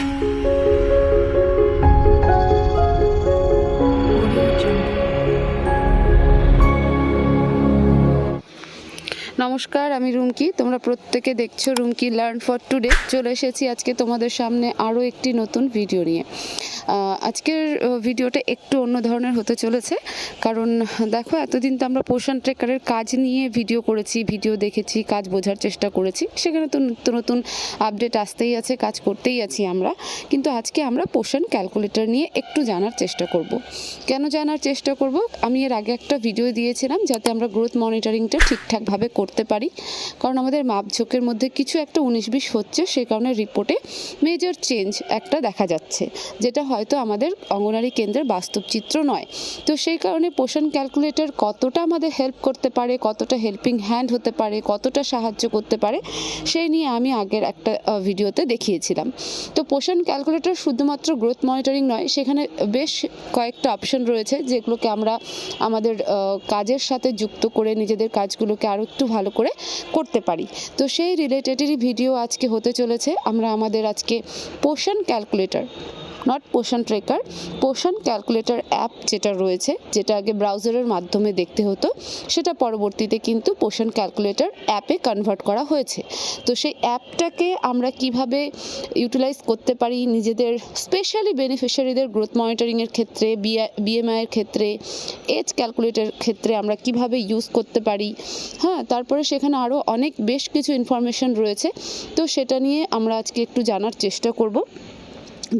Música নমস্কার, আমি রুমকি। তোমরা প্রত্যেকে দেখছ রুমকি লার্ন ফর টুডে চলে এসেছি আজকে তোমাদের সামনে আরও একটি নতুন ভিডিও নিয়ে। আজকের ভিডিওটা একটু অন্য ধরনের হতে চলেছে। কারণ, দেখো, এতদিন তো আমরা পোষণ ট্রেকারের কাজ নিয়ে ভিডিও করেছি ভিডিও দেখেছি, কাজ বোঝার চেষ্টা করেছি। সেখানে তো নিত্য নতুন আপডেট আসতেই আছে, কাজ করতেই আছি আমরা। কিন্তু আজকে আমরা পোষণ ক্যালকুলেটর নিয়ে একটু জানার চেষ্টা করব। কেন জানার চেষ্টা করব? আমি এর আগে একটা ভিডিও দিয়েছিলাম, যাতে আমরা গ্রোথ মনিটরিংটা ঠিকঠাকভাবে করতে পারি। কারণ আমাদের মাপঝোঁকের মধ্যে কিছু একটা উনিশ বিশ হচ্ছে সেই কারণে রিপোর্টে মেজর চেঞ্জ একটা দেখা যাচ্ছে। যেটা হয়তো আমাদের অঙ্গনারী কেন্দ্রের বাস্তব চিত্র নয়। তো সেই কারণে পোষণ ক্যালকুলেটর কতটা আমাদের হেল্প করতে পারে, কতটা হেল্পিং হ্যান্ড হতে পারে, কতটা সাহায্য করতে পারে, সেই নিয়ে আমি আগের একটা ভিডিওতে দেখিয়েছিলাম। তো পোষণ ক্যালকুলেটর শুধুমাত্র গ্রোথ মনিটরিং নয়, সেখানে বেশ কয়েকটা অপশন রয়েছে, যেগুলোকে আমরা আমাদের কাজের সাথে যুক্ত করে নিজেদের কাজগুলোকে আরও একটু ভালো করে করতে পারি। তো সেই রিলেটেডেরই ভিডিও আজকে হতে চলেছে। আমরা আমাদের আজকে Poshan calculator not Poshan tracker Poshan calculator app যেটা রয়েছে, যেটা আগে ব্রাউজারের মাধ্যমে দেখতে হতো, সেটা পরবর্তীতে কিন্তু পোষণ ক্যালকুলেটর অ্যাপে কনভার্ট করা হয়েছে। তো সেই অ্যাপটাকে আমরা কীভাবে ইউটিলাইজ করতে পারি নিজেদের স্পেশালি বেনিফিশিয়ারিদের গ্রোথ মনিটরিংয়ের ক্ষেত্রে বিএমআইয়ের ক্ষেত্রে এজ ক্যালকুলেটর ক্ষেত্রে আমরা কীভাবে ইউজ করতে পারি? হ্যাঁ তারপরে সেখানে আরও অনেক বেশ কিছু ইনফরমেশন রয়েছে। তো সেটা নিয়ে আমরা আজকে একটু জানার চেষ্টা করব।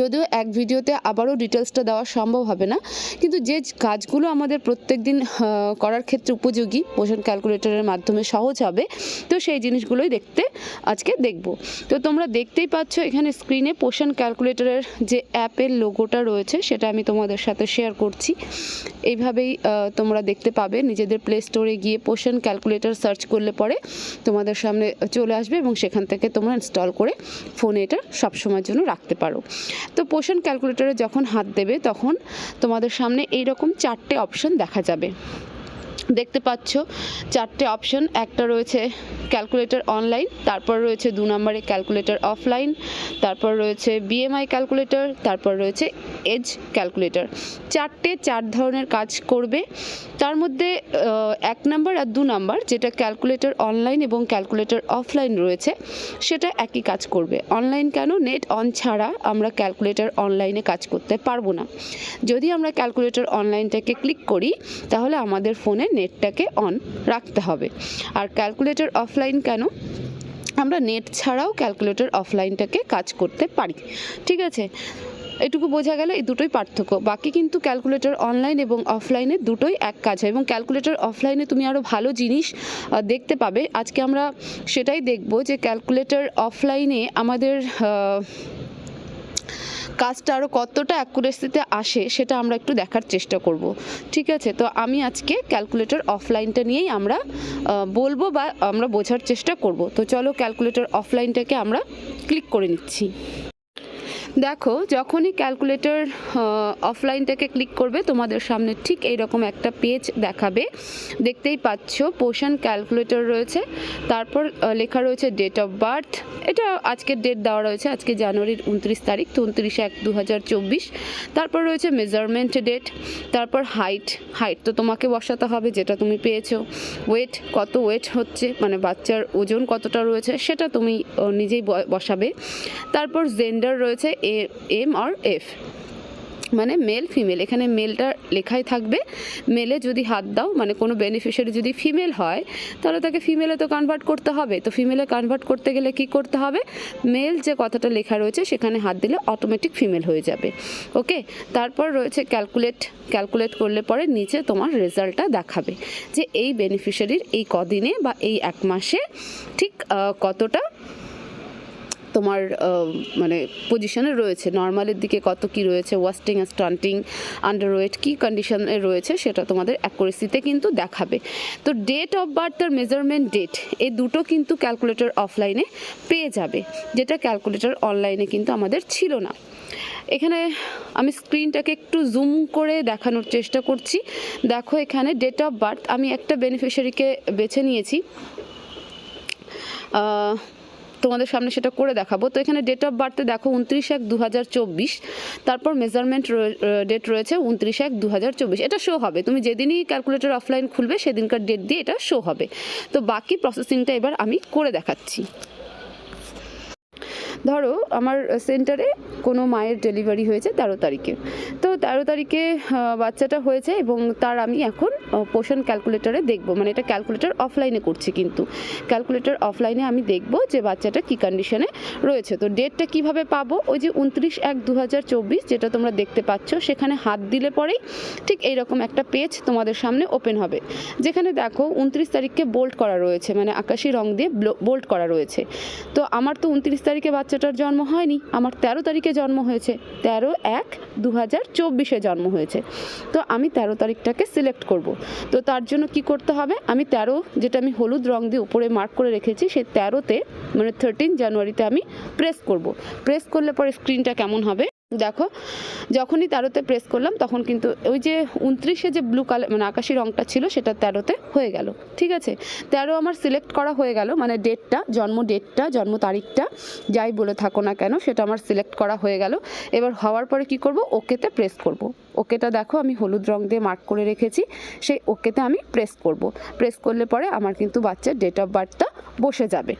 যদিও এক ভিডিওতে আবারও ডিটেলসটা দেওয়া সম্ভব হবে না, কিন্তু যে কাজগুলো আমাদের প্রত্যেক দিন করার ক্ষেত্রে উপযোগী পোষণ ক্যালকুলেটরের মাধ্যমে সহজ হবে, তো সেই জিনিসগুলোই দেখতে আজকে দেখব। তো তোমরা দেখতেই পাচ্ছ এখানে স্ক্রিনে পোষণ ক্যালকুলেটরের যে অ্যাপের লোগোটা রয়েছে, সেটা আমি তোমাদের সাথে শেয়ার করছি। এইভাবেই তোমরা দেখতে পাবে, নিজেদের প্লে স্টোরে গিয়ে পোষণ ক্যালকুলেটর সার্চ করলে পরে তোমাদের সামনে চলে আসবে এবং সেখান থেকে তোমরা ইনস্টল করে ফোনে এটা সবসময়ের জন্য রাখতে পারো। তো পোষণ ক্যালকুলেটরে যখন হাত দেবে তখন তোমাদের সামনে এইরকম চারটে অপশন দেখা যাবে। দেখতে পাচ্ছ, চারটে অপশন একটা রয়েছে ক্যালকুলেটর অনলাইন তারপর রয়েছে দু নম্বরে ক্যালকুলেটর অফলাইন তারপর রয়েছে বিএমআই ক্যালকুলেটর তারপর রয়েছে এজ ক্যালকুলেটর চারটে চার ধরনের কাজ করবে। তার মধ্যে এক নাম্বার আর দু নাম্বার, যেটা ক্যালকুলেটর অনলাইন এবং ক্যালকুলেটর অফলাইন রয়েছে, সেটা একই কাজ করবে। অনলাইন কেন? নেট অন ছাড়া আমরা ক্যালকুলেটর অনলাইনে কাজ করতে পারব না। যদি আমরা ক্যালকুলেটর অনলাইনটাকে ক্লিক করি, তাহলে আমাদের ফোনে নেটটাকে অন রাখতে হবে। আর ক্যালকুলেটর অফলাইন কেন? আমরা নেট ছাড়াও ক্যালকুলেটর অফলাইনটাকে কাজ করতে পারি। ঠিক আছে? এটুকু বোঝা গেল এই দুটোই পার্থক্য। বাকি কিন্তু ক্যালকুলেটর অনলাইন এবং অফলাইনে দুটোই এক কাজ হয়। এবং ক্যালকুলেটর অফলাইনে তুমি আরও ভালো জিনিস দেখতে পাবে। আজকে আমরা সেটাই দেখব যে ক্যালকুলেটর অফলাইনে আমাদের কাজটা আরও কতটা অ্যাকুরেসিতে আসে সেটা আমরা একটু দেখার চেষ্টা করব। ঠিক আছে? তো আমি আজকে ক্যালকুলেটর অফলাইনটা নিয়েই আমরা বলব বা আমরা বোঝার চেষ্টা করব। তো চলো ক্যালকুলেটর অফলাইনটাকে আমরা ক্লিক করে নিচ্ছি। দেখো, যখনই ক্যালকুলেটর অফলাইনটাকে ক্লিক করবে, তোমাদের সামনে ঠিক এইরকম একটা পেজ দেখাবে। দেখতেই পাচ্ছ পোষণ ক্যালকুলেটর রয়েছে, তারপর লেখা রয়েছে ডেট অফ বার্থ এটা আজকের ডেট দেওয়া রয়েছে, আজকে জানুয়ারির উনত্রিশ তারিখ, তো উনত্রিশ এক দু তারপর রয়েছে মেজারমেন্ট ডেট তারপর হাইট হাইট তো তোমাকে বসাতে হবে, যেটা তুমি পেয়েছ। ওয়েট কত ওয়েট হচ্ছে মানে বাচ্চার ওজন কতটা রয়েছে, সেটা তুমি নিজেই বসাবে। তারপর জেন্ডার রয়েছে এ এম আর এফ মানে মেল ফিমেল এখানে মেলটা লেখাই থাকবে। মেলে যদি হাত দাও মানে কোনো বেনিফিশিয়ারি যদি ফিমেল হয়, তাহলে তাকে ফিমেলে তো কনভার্ট করতে হবে। তো ফিমেলে কনভার্ট করতে গেলে কি করতে হবে? মেল যে কথাটা লেখা রয়েছে, সেখানে হাত দিলে অটোমেটিক ফিমেল হয়ে যাবে। ওকে তারপর রয়েছে ক্যালকুলেট ক্যালকুলেট করলে পরে নিচে তোমার রেজাল্টটা দেখাবে। যে এই বেনিফিশিয়ারির এই কদিনে বা এই এক মাসে ঠিক কতটা তোমার মানে পজিশনে রয়েছে। নর্মালের দিকে কত কি রয়েছে ওয়াস্টিং স্টান্টিং আন্ডারওয়েট কী কন্ডিশনে রয়েছে সেটা তোমাদের অ্যাকুরেসিতে কিন্তু দেখাবে। তো ডেট অফ বার্থ আর মেজারমেন্ট ডেট এই দুটো কিন্তু ক্যালকুলেটর অফলাইনে পেয়ে যাবে, যেটা ক্যালকুলেটর অনলাইনে কিন্তু আমাদের ছিল না। এখানে আমি স্ক্রিনটাকে একটু জুম করে দেখানোর চেষ্টা করছি। দেখো এখানে ডেট অফ বার্থ আমি একটা বেনিফিশিয়ারিকে বেছে নিয়েছি। তোমাদের সামনে সেটা করে দেখাবো। তো এখানে ডেট অফ বার্থে দেখো উনত্রিশ এক দু তারপর মেজারমেন্ট ডেট রয়েছে উনত্রিশ এক দু এটা শো হবে। তুমি যেদিনই ক্যালকুলেটর অফলাইন খুলবে, সেদিনকার ডেট দিয়ে এটা শো হবে। তো বাকি প্রসেসিংটা এবার আমি করে দেখাচ্ছি। ধরো আমার সেন্টারে কোনো মায়ের ডেলিভারি হয়েছে তেরো তারিখে। তো তেরো তারিখে বাচ্চাটা হয়েছে এবং তার আমি এখন পোষণ ক্যালকুলেটারে দেখব। মানে এটা ক্যালকুলেটর অফলাইনে করছি কিন্তু। ক্যালকুলেটর অফলাইনে আমি দেখব যে বাচ্চাটা কী কন্ডিশনে রয়েছে। তো ডেটটা কীভাবে পাবো? ওই যে উনত্রিশ এক দু যেটা তোমরা দেখতে পাচ্ছ, সেখানে হাত দিলে পরেই ঠিক এইরকম একটা পেজ তোমাদের সামনে ওপেন হবে। যেখানে দেখো উনত্রিশ তারিখকে বোল্ট করা রয়েছে। মানে আকাশি রং দিয়ে বোল্ট করা রয়েছে। তো আমার তো উনত্রিশ তারিখে বাচ্চাটার জন্ম হয়নি, আমার তেরো তারিখে জন্ম হয়েছে। তেরো এক দু হাজার চব্বিশে জন্ম হয়েছে। তো আমি তেরো তারিখটাকে সিলেক্ট করব। তো তার জন্য কি করতে হবে? আমি তেরো, যেটা আমি হলুদ রং দিয়ে উপরে মার্ক করে রেখেছি সেই তেরোতে মানে থার্টিন জানুয়ারিতে আমি প্রেস করব। প্রেস করলে পরে স্ক্রিনটা কেমন হবে? দেখো, যখনই তেরোতে প্রেস করলাম, তখন কিন্তু ওই যে উনত্রিশে যে ব্লু কালার মানে আকাশি রঙটা ছিল, সেটা তেরোতে হয়ে গেল, ঠিক আছে? তেরো আমার সিলেক্ট করা হয়ে গেল মানে ডেটটা জন্ম ডেটটা জন্ম তারিখটা, যাই বলে থাকো না কেন, সেটা আমার সিলেক্ট করা হয়ে গেল। এবার হওয়ার পরে কি করব? ওকেতে প্রেস করব। ওকেটা দেখো, আমি হলুদ রং দিয়ে মার্ক করে রেখেছি, সেই ওকেতে আমি প্রেস করব। প্রেস করলে পরে আমার কিন্তু বাচ্চার ডেট অফ বার্থটা বসে যাবে।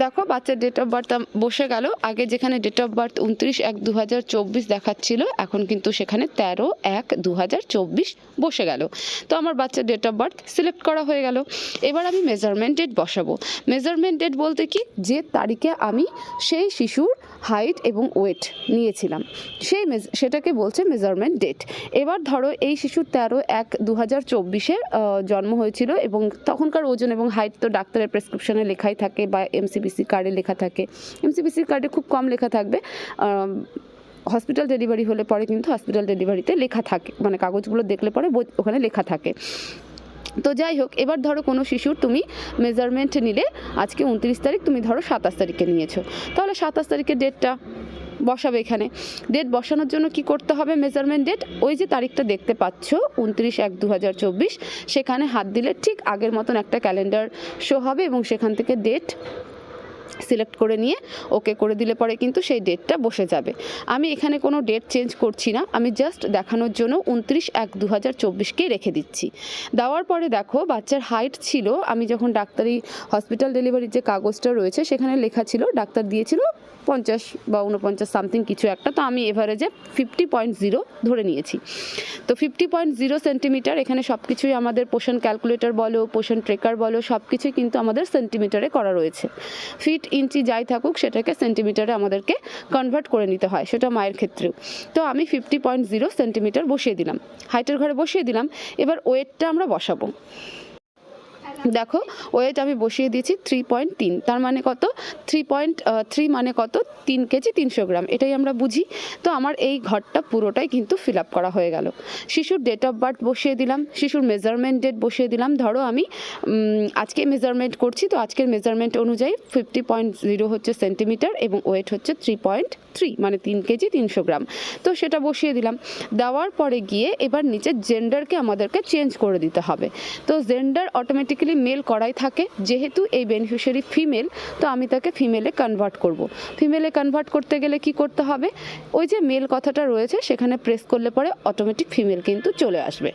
দেখো, বাচ্চার ডেট অফ বার্থ বসে গেল। আগে যেখানে ডেট অফ বার্থ উনত্রিশ এক দু দেখাচ্ছিল, এখন কিন্তু সেখানে তেরো এক দু বসে গেল। তো আমার বাচ্চার ডেট অফ বার্থ সিলেক্ট করা হয়ে গেল। এবার আমি মেজারমেন্ট ডেট বসাবো। মেজারমেন্ট ডেট বলতে কি? যে তারিখে আমি সেই শিশুর হাইট এবং ওয়েট নিয়েছিলাম। সেই সেটাকে বলছে মেজারমেন্ট ডেট এবার ধরো, এই শিশুর তেরো এক দু হাজার জন্ম হয়েছিল এবং তখনকার ওজন এবং হাইট তো ডাক্তারের প্রেসক্রিপশনে লেখাই থাকে বা এমসিবিসি কার্ডে লেখা থাকে। এমসিবিসি কার্ডে খুব কম লেখা থাকবে। হসপিটাল ডেলিভারি হলে পরে কিন্তু হসপিটাল ডেলিভারিতে লেখা থাকে। মানে কাগজগুলো দেখলে পরে ওখানে লেখা থাকে। তো যাই হোক, এবার ধরো কোনো শিশুর তুমি মেজারমেন্ট নিলে, আজকে উনত্রিশ তারিখ, তুমি ধরো সাতাশ তারিখে নিয়েছো। তাহলে সাতাশ তারিখের ডেটটা বসাবে এখানে। ডেট বসানোর জন্য কি করতে হবে? মেজারমেন্ট ডেট ওই যে তারিখটা দেখতে পাচ্ছ, উনত্রিশ এক দু সেখানে হাত দিলে ঠিক আগের মতন একটা ক্যালেন্ডার শো হবে এবং সেখান থেকে ডেট সিলেক্ট করে নিয়ে ওকে করে দিলে পরে কিন্তু সেই ডেটটা বসে যাবে। আমি এখানে কোনো ডেট চেঞ্জ করছি না, আমি জাস্ট দেখানোর জন্য উনত্রিশ এক দু হাজার চব্বিশকেই রেখে দিচ্ছি। দেওয়ার পরে দেখো বাচ্চার হাইট ছিল, আমি যখন ডাক্তারি, হসপিটাল ডেলিভারির যে কাগজটা রয়েছে সেখানে লেখা ছিল, ডাক্তার দিয়েছিল পঞ্চাশ বা উনপঞ্চাশ সামথিং কিছু একটা, তো আমি এভারেজে ফিফটি পয়েন্ট জিরো ধরে নিয়েছি। তো ফিফটি পয়েন্ট জিরো সেন্টিমিটার এখানে সব কিছুই আমাদের পোষণ ক্যালকুলেটর বলো পোষণ ট্রেকার বলো সব কিছুই কিন্তু আমাদের সেন্টিমিটারে করা রয়েছে। ফিট ইঞ্চি যাই থাকুক, সেটাকে সেন্টিমিটারে আমাদেরকে কনভার্ট করে নিতে হয়, সেটা মায়ের ক্ষেত্রেও। তো আমি ফিফটি পয়েন্ট জিরো সেন্টিমিটার বসিয়ে দিলাম। হাইটের ঘরে বসিয়ে দিলাম। এবার ওয়েটটা আমরা বসাবো। দেখো, ওয়েট আমি বসিয়ে দিয়েছি থ্রি পয়েন্ট তিন, তার মানে কত? থ্রি পয়েন্ট থ্রি মানে কত? তিন কেজি তিনশো গ্রাম, এটাই আমরা বুঝি। তো আমার এই ঘরটা পুরোটাই কিন্তু ফিল আপ করা হয়ে গেল। শিশুর ডেট অফ বার্থ বসিয়ে দিলাম, শিশুর মেজারমেন্ট ডেট বসিয়ে দিলাম। ধরো আমি আজকে মেজারমেন্ট করছি, তো আজকের মেজারমেন্ট অনুযায়ী ফিফটি পয়েন্ট জিরো হচ্ছে সেন্টিমিটার এবং ওয়েট হচ্ছে থ্রি পয়েন্ট থ্রি মানে তিন কেজি তিনশো গ্রাম। তো সেটা বসিয়ে দিলাম। দেওয়ার পরে গিয়ে এবার নিচে জেন্ডারকে আমাদেরকে চেঞ্জ করে দিতে হবে। তো জেন্ডার অটোমেটিক্যালি মেল করাই থাকে, যেহেতু এই বেনিফিশিয়ারি ফিমেল তো আমি তাকে ফিমেলে কনভার্ট করব। ফিমেলে কনভার্ট করতে গেলে কি করতে হবে? ওই যে মেল কথাটা রয়েছে, সেখানে প্রেস করলে পরে অটোমেটিক ফিমেল কিন্তু চলে আসবে।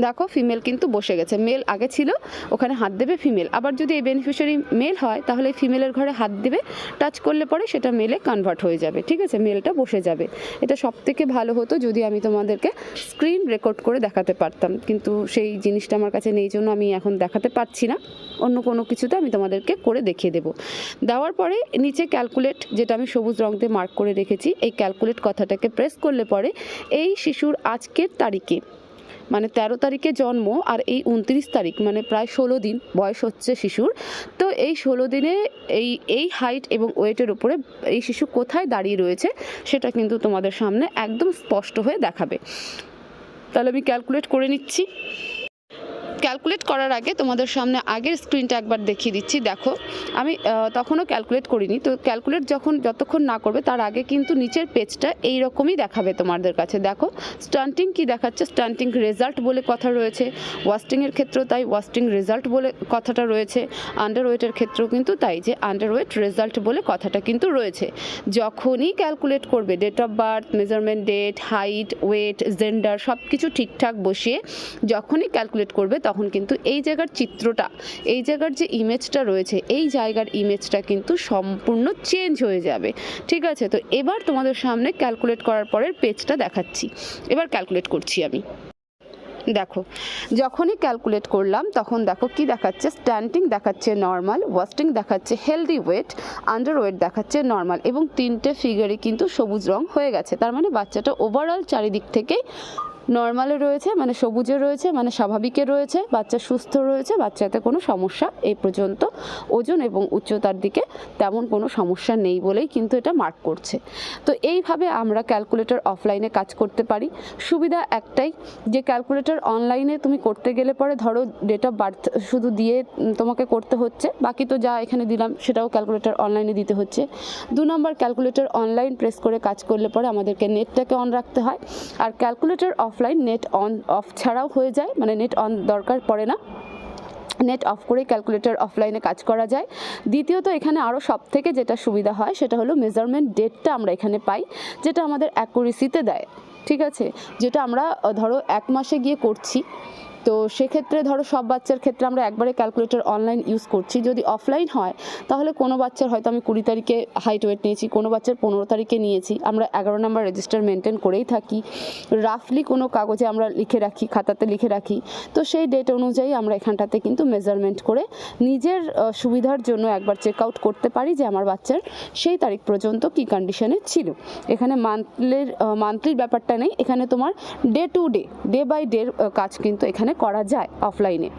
দেখো ফিমেল কিন্তু বসে গেছে। মেল আগে ছিল, ওখানে হাত দেবে ফিমেল আবার যদি এই বেনিফিশিয়ারি মেল হয়, তাহলে ফিমেলের ঘরে হাত দেবে। টাচ করলে পরে সেটা মেলে কনভার্ট হয়ে যাবে। ঠিক আছে? মেলটা বসে যাবে। এটা সব থেকে ভালো হতো যদি আমি তোমাদেরকে স্ক্রিন রেকর্ড করে দেখাতে পারতাম। কিন্তু সেই জিনিসটা আমার কাছে নেই, জন্য আমি এখন দেখাতে পারছি না। অন্য কোনো কিছুতে আমি তোমাদেরকে করে দেখিয়ে দেবো। দেওয়ার পরে নিচে ক্যালকুলেট যেটা আমি সবুজ রং দিয়ে মার্ক করে রেখেছি, এই ক্যালকুলেট কথাটাকে প্রেস করলে পরে এই শিশুর আজকের তারিখে মানে তেরো তারিখে জন্ম আর এই উনত্রিশ তারিখ মানে প্রায় ষোলো দিন বয়স হচ্ছে শিশুর। তো এই ষোলো দিনে এই এই হাইট এবং ওয়েটের উপরে এই শিশু কোথায় দাঁড়িয়ে রয়েছে সেটা কিন্তু তোমাদের সামনে একদম স্পষ্ট হয়ে দেখাবে। তাহলে আমি ক্যালকুলেট করে নিচ্ছি। ক্যালকুলেট করার আগে তোমাদের সামনে আগের স্ক্রিনটা একবার দেখিয়ে দিচ্ছি। দেখো, আমি তখনও ক্যালকুলেট করিনি। তো ক্যালকুলেট যখন যতক্ষণ না করবে, তার আগে কিন্তু নিচের পেজটা এই রকমই দেখাবে তোমাদের কাছে। দেখো স্টান্টিং কি দেখাচ্ছে? স্টান্টিং রেজাল্ট বলে কথা রয়েছে। ওয়াস্টিংয়ের ক্ষেত্রেও তাই ওয়াস্টিং রেজাল্ট বলে কথাটা রয়েছে। আন্ডার ওয়েটের ক্ষেত্রেও কিন্তু তাই যে আন্ডার ওয়েট রেজাল্ট বলে কথাটা কিন্তু রয়েছে। যখনই ক্যালকুলেট করবে date of birth measurement date height weight gender সব কিছু ঠিকঠাক বসিয়ে যখনই ক্যালকুলেট করবে তখন কিন্তু এই জায়গার চিত্রটা, এই জায়গার যে ইমেজটা রয়েছে, এই জায়গার ইমেজটা কিন্তু সম্পূর্ণ চেঞ্জ হয়ে যাবে। ঠিক আছে? তো এবার তোমাদের সামনে ক্যালকুলেট করার পরের পেজটা দেখাচ্ছি। এবার ক্যালকুলেট করছি আমি। দেখো, যখনই ক্যালকুলেট করলাম, তখন দেখো কি দেখাচ্ছে? স্ট্যান্ডিং দেখাচ্ছে নর্মাল ওয়াস্টিং দেখাচ্ছে হেলদি ওয়েট আন্ডার ওয়েট দেখাচ্ছে নর্মাল এবং তিনটে ফিগারই কিন্তু সবুজ রং হয়ে গেছে। তার মানে বাচ্চাটা ওভারঅল চারিদিক থেকেই নর্মালে রয়েছে মানে সবুজে রয়েছে মানে স্বাভাবিকে রয়েছে, বাচ্চা সুস্থ রয়েছে, বাচ্চাতে কোনো সমস্যা এই পর্যন্ত। ওজন এবং উচ্চতার দিকে তেমন কোনো সমস্যা নেই বলেই কিন্তু এটা মার্ক করছে। তো এইভাবে আমরা ক্যালকুলেটর অফলাইনে কাজ করতে পারি। সুবিধা একটাই, যে ক্যালকুলেটর অনলাইনে তুমি করতে গেলে পরে ধরো ডেট অফ বার্থ শুধু দিয়ে তোমাকে করতে হচ্ছে, বাকি তো যা এখানে দিলাম সেটাও ক্যালকুলেটর অনলাইনে দিতে হচ্ছে। দু নম্বর ক্যালকুলেটর অনলাইন প্রেস করে কাজ করলে পরে আমাদেরকে নেটটাকে অন রাখতে হয়। আর calculator offline net on off ছাড়াও হয়ে যায় মানে নেট অন দরকার পড়ে না। নেট অফ করে ক্যালকুলেটর অফলাইনে কাজ করা যায়। দ্বিতীয়ত, এখানে আরও সব থেকে যেটা সুবিধা হয়, সেটা হলো মেজারমেন্ট ডেটটা আমরা এখানে পাই, যেটা আমাদের অ্যাকুরেসিতে দেয়, ঠিক আছে? যেটা আমরা, ধরো, এক মাসে গিয়ে করছি। তো সেক্ষেত্রে ধরো সব বাচ্চার ক্ষেত্রে আমরা একবারে ক্যালকুলেটর অনলাইন ইউজ করছি। যদি অফলাইন হয়, তাহলে কোনো বাচ্চার হয়তো আমি কুড়ি তারিখে হাইট ওয়েট নিয়েছি, কোনো বাচ্চার পনেরো তারিখে নিয়েছি। আমরা এগারো নম্বর রেজিস্টার মেনটেন করেই থাকি। রাফলি কোনো কাগজে আমরা লিখে রাখি, খাতাতে লিখে রাখি। তো সেই ডেট অনুযায়ী আমরা এখানটাতে কিন্তু মেজারমেন্ট করে নিজের সুবিধার জন্য একবার চেক আউট করতে পারি যে আমার বাচ্চার সেই তারিখ পর্যন্ত কী কন্ডিশনে ছিল। এখানে মান্থলির মান্থলির ব্যাপারটা নেই। এখানে তোমার day to day day by ডের কাজ কিন্তু এখানে করা যায় অফলাইনে।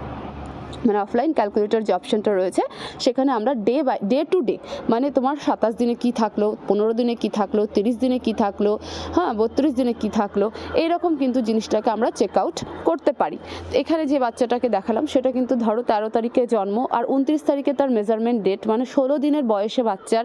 মানে অফলাইন ক্যালকুলেটর যে অপশনটা রয়েছে, সেখানে আমরা day by day to day মানে তোমার সাতাশ দিনে কি থাকল, পনেরো দিনে কি থাকল, তিরিশ দিনে কি থাকল হ্যাঁ বত্রিশ দিনে কি থাকল, এইরকম কিন্তু জিনিসটাকে আমরা চেক আউট করতে পারি। এখানে যে বাচ্চাটাকে দেখালাম, সেটা কিন্তু ধরো তেরো তারিখে জন্ম আর উনত্রিশ তারিখে তার মেজারমেন্ট ডেট মানে ষোলো দিনের বয়সে বাচ্চার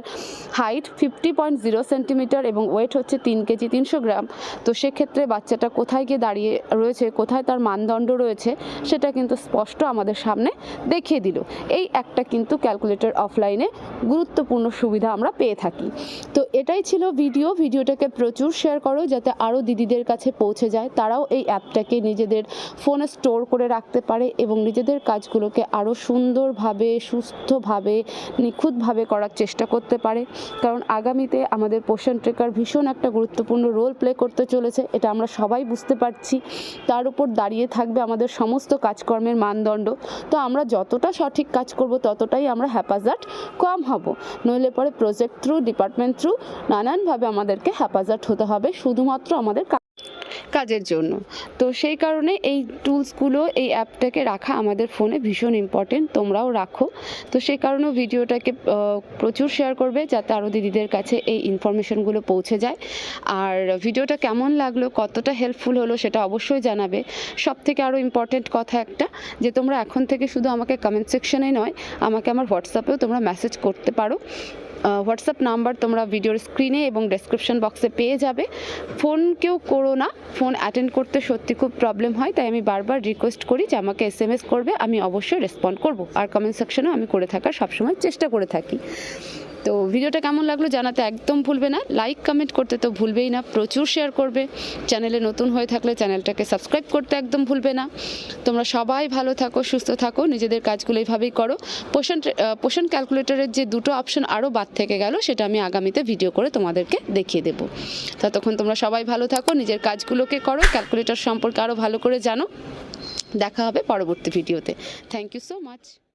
height fifty point zero centimetre এবং ওয়েট হচ্ছে তিন কেজি তিনশো গ্রাম। তো সেক্ষেত্রে বাচ্চাটা কোথায় গিয়ে দাঁড়িয়ে রয়েছে, কোথায় তার মানদণ্ড রয়েছে, সেটা কিন্তু স্পষ্ট আমাদের সামনে দেখিয়ে দিল। এই একটা কিন্তু ক্যালকুলেটর অফলাইনে গুরুত্বপূর্ণ সুবিধা আমরা পেয়ে থাকি। তো এটাই ছিল ভিডিও ভিডিওটাকে প্রচুর শেয়ার করো যাতে আরও দিদিদের কাছে পৌঁছে যায়। তারাও এই অ্যাপটাকে নিজেদের ফোনে স্টোর করে রাখতে পারে এবং নিজেদের কাজগুলোকে আরও সুন্দরভাবে, সুস্থভাবে, নিখুঁতভাবে করার চেষ্টা করতে পারে। কারণ আগামীতে আমাদের পোষণ ট্রেকার ভীষণ একটা গুরুত্বপূর্ণ রোল প্লে করতে চলেছে, এটা আমরা সবাই বুঝতে পারছি। তার উপর দাঁড়িয়ে থাকবে আমাদের সমস্ত কাজকর্মের মানদণ্ড। তো আমরা যতটা সঠিক কাজ করব ততটাই আমরা হ্যাপাজার্ট কম হব। নইলে পরে প্রজেক্ট থ্রু ডিপার্টমেন্ট থ্রু নানানভাবে আমাদেরকে হ্যাপাজার্ট হতে হবে। শুধুমাত্র আমাদের কাজের জন্য। তো সেই কারণে এই টুলসগুলো, এই অ্যাপটাকে রাখা আমাদের ফোনে ভীষণ ইম্পর্টেন্ট তোমরাও রাখো। তো সেই কারণেও ভিডিওটাকে প্রচুর শেয়ার করবে যাতে আরও দিদিদের কাছে এই ইনফরমেশনগুলো পৌঁছে যায়। আর ভিডিওটা কেমন লাগল, কতটা হেল্পফুল হলো সেটা অবশ্যই জানাবে। সব থেকে আরও ইম্পর্টেন্ট কথা একটা, যে তোমরা এখন থেকে শুধু আমাকে কমেন্ট সেকশনে নয়, আমাকে আমার হোয়াটসঅ্যাপেও তোমরা মেসেজ করতে পারো। হোয়াটসঅ্যাপ নাম্বার তোমরা ভিডিওর স্ক্রিনে এবং ডেসক্রিপশন বক্সে পেয়ে যাবে। ফোন কেউ করো না। ফোন অ্যাটেন্ড করতে সত্যি খুব প্রবলেম হয়, তাই আমি বারবার রিকোয়েস্ট করি যে আমাকে এস এম এস করবে, আমি অবশ্যই রেসপন্ড করব। আর কমেন্ট সেকশনেও আমি করে থাকার সবসময় চেষ্টা করে থাকি। তো ভিডিওটা কেমন লাগল জানাতে একদম ভুলবে না। লাইক কমেন্ট করতে তো ভুলবেই না। প্রচুর শেয়ার করবে। চ্যানেলে নতুন হয়ে থাকলে চ্যানেলটাকে সাবস্ক্রাইব করতে একদম ভুলবে না। তোমরা সবাই ভালো থাকো, সুস্থ থাকো, নিজেদের কাজগুলো এইভাবেই করো। পোষণ পোষণ ক্যালকুলেটরের যে দুটো অপশন আরও বাদ থেকে গেল, সেটা আমি আগামীতে ভিডিও করে তোমাদেরকে দেখিয়ে দেবো। ততক্ষণ তোমরা সবাই ভালো থাকো, নিজের কাজগুলোকে করো ক্যালকুলেটর সম্পর্কে আরও ভালো করে জানো। দেখা হবে পরবর্তী ভিডিওতে থ্যাংক ইউ সো মাচ